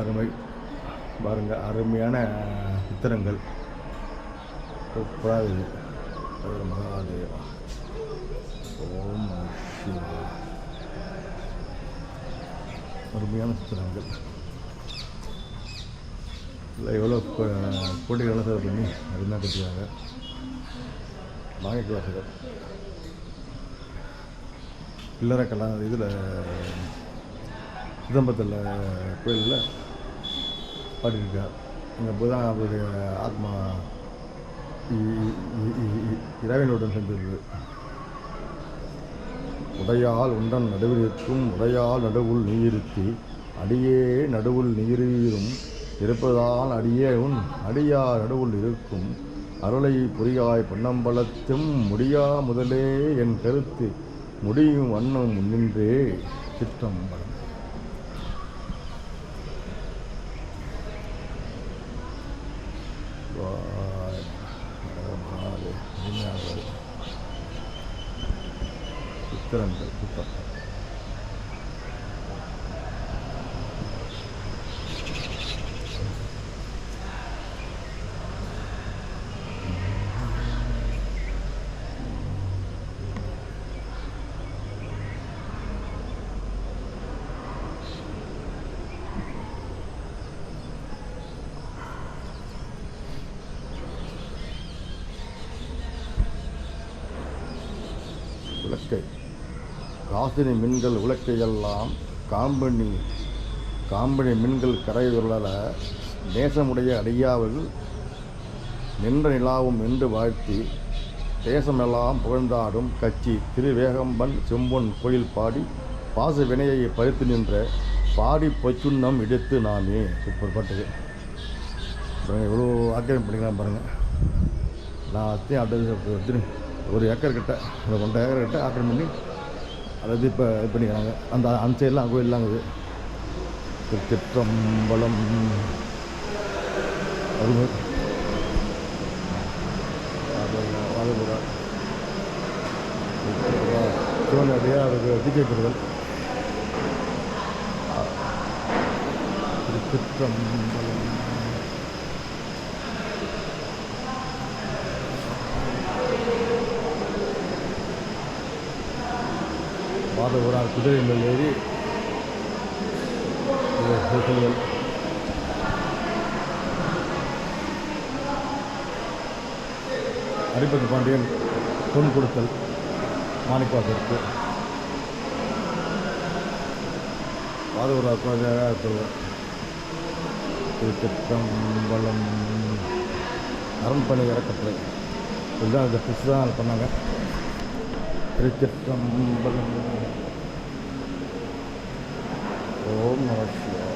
அருமை. பாருங்கள் அருமையான சித்திரங்கள். சூப்பராக இருக்குது ஹர மகாதேவா. ஓம் சிவா அருமையான சித்திரங்கள். இல்லை எவ்வளோ கோட்டிகளாக செலவு பண்ணி அருமையாக கட்டிருக்காங்க மாணிக்க வாசகர் கலா இதில் சிதம்பரத்தில் கோயிலில் பாடியிருக்கார். அங்கே போய் தான் அவருடைய ஆத்மா இறைவனுடன் சென்றது உடையால் உண்டன் நடுவில் இருக்கும் உடையால் நடுவுள் நீயிருத்தி அடியே நடுவுள் நீரும் இருப்பதால் அடியே உன் அடியா நடுவுள் இருக்கும். அருளை புரியாய் பொன்னம்பலத்தும் முடியா முதலே என் கருத்து முடியும் வண்ணம் நின்றே சிற்றம்பலம். ചിത്രം ചിത്രം ராசினி மின்கள் உலக்கையெல்லாம் காம்பனி காம்பனி மின்கள் கரையுருள நேசமுடைய அடியாவில் நின்ற நிலாவும் என்று வாழ்த்தி தேசமெல்லாம் புகழ்ந்தாடும் கட்சி திருவேகம்பன் செம்பொன் கோயில் பாடி பாச வினையை பறித்து நின்ற பாடி பொச்சுண்ணம் எடுத்து நாமே சூப்பர் பாட்டுக்கு பாருங்க எவ்வளோ பண்ணிக்கலாம் பாருங்கள் நான் அத்தையும் அடுத்தது ஒரு ஏக்கர் கிட்ட ஒரு ஒன்றரை ஏக்கர் கிட்ட ஆக்கிரம் பண்ணி அதாவது இப்போ இது பண்ணிக்கிறாங்க. அந்த அந்த சைட்லாம் கோயிலெலாம் இருக்குது. திருச்சிற்றம்பலம். அருமை. வாழபுரா சிவனடியா அவருக்கு தீட்சை பெறுதல். திருச்சிற்றம்பலம். மாதவரார் குதிரை மேல் ஏறி இது அரிபதி பாண்டியன் பொன் கொடுத்தல் மாணிக்கவாசருக்கு. மாதவரார் குழந்தையாக சொல்லுவார் திருச்சிற்றம்பலம் அரண்பணி இறக்கட்டளை இதுதான் இந்த பிஸ் தான் பண்ணாங்க திருச்சிற்றம்பலம் ஓம் நம சிவாய.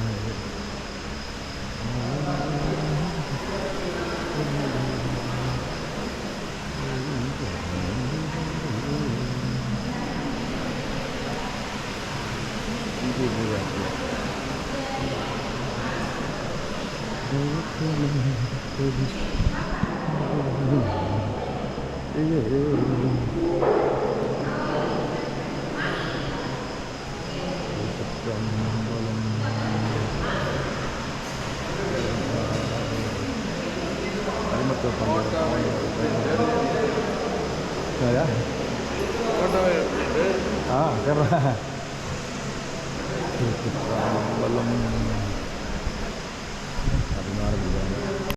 Yeah. walang ano nga